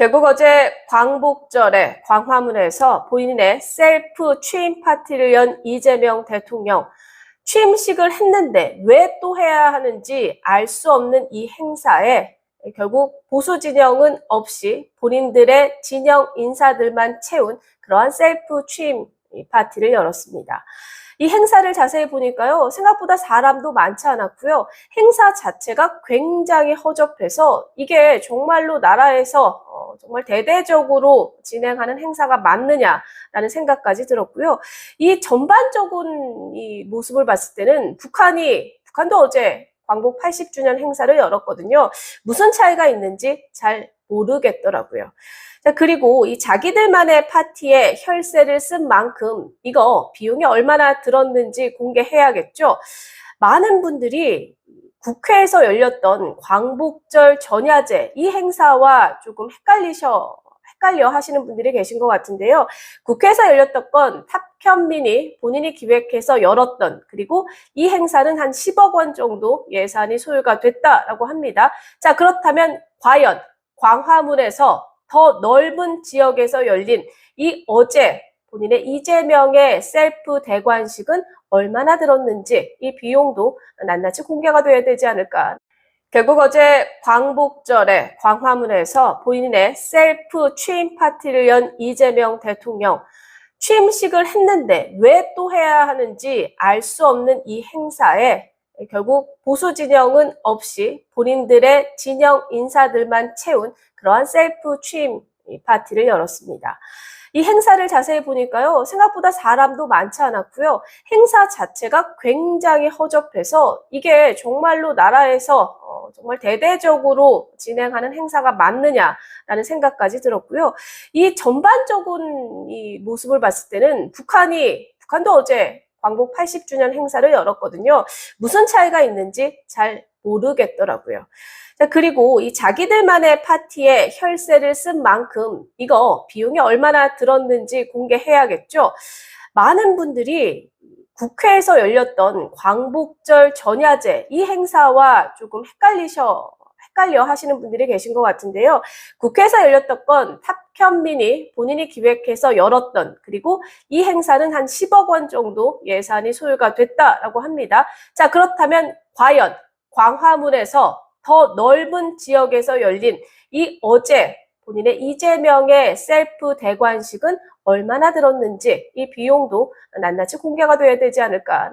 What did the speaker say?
결국 어제 광복절에 광화문에서 본인의 셀프 취임 파티를 연 이재명 대통령. 취임식을 했는데 왜 또 해야 하는지 알 수 없는 이 행사에 결국 보수 진영은 없이 본인들의 진영 인사들만 채운 그러한 셀프 취임 파티를 열었습니다. 이 행사를 자세히 보니까요, 생각보다 사람도 많지 않았고요. 행사 자체가 굉장히 허접해서 이게 정말로 나라에서 어, 정말 대대적으로 진행하는 행사가 맞느냐라는 생각까지 들었고요. 이 전반적인 이 모습을 봤을 때는 북한이, 북한도 어제 광복 80주년 행사를 열었거든요. 무슨 차이가 있는지 잘 모르겠더라고요. 자, 그리고 이 자기들만의 파티에 혈세를 쓴 만큼 이거 비용이 얼마나 들었는지 공개해야겠죠. 많은 분들이 국회에서 열렸던 광복절 전야제 이 행사와 조금 헷갈리셔 헷갈려 하시는 분들이 계신 것 같은데요. 국회에서 열렸던 건 탑현민이 본인이 기획해서 열었던 그리고 이 행사는 한 10억 원 정도 예산이 소요가 됐다라고 합니다. 자 그렇다면 과연 광화문에서 더 넓은 지역에서 열린 이 어제 본인의 이재명의 셀프 대관식은 얼마나 들었는지 이 비용도 낱낱이 공개가 돼야 되지 않을까. 결국 어제 광복절에 광화문에서 본인의 셀프 취임 파티를 연 이재명 대통령. 취임식을 했는데 왜 또 해야 하는지 알 수 없는 이 행사에 결국 보수 진영은 없이 본인들의 진영 인사들만 채운 그러한 셀프 취임 파티를 열었습니다. 이 행사를 자세히 보니까요, 생각보다 사람도 많지 않았고요. 행사 자체가 굉장히 허접해서 이게 정말로 나라에서 어, 정말 대대적으로 진행하는 행사가 맞느냐라는 생각까지 들었고요. 이 전반적인 이 모습을 봤을 때는 북한이, 북한도 어제 광복 80주년 행사를 열었거든요. 무슨 차이가 있는지 잘 모르겠더라고요. 자, 그리고 이 자기들만의 파티에 혈세를 쓴 만큼 이거 비용이 얼마나 들었는지 공개해야겠죠. 많은 분들이 국회에서 열렸던 광복절 전야제 이 행사와 조금 헷갈리셔 헷갈려 하시는 분들이 계신 것 같은데요. 국회에서 열렸던 건 탑현민이 본인이 기획해서 열었던 그리고 이 행사는 한 10억 원 정도 예산이 소요가 됐다라고 합니다. 자 그렇다면 과연 광화문에서 더 넓은 지역에서 열린 이 어제 본인의 이재명의 셀프 대관식은 얼마나 들었는지 이 비용도 낱낱이 공개가 돼야 되지 않을까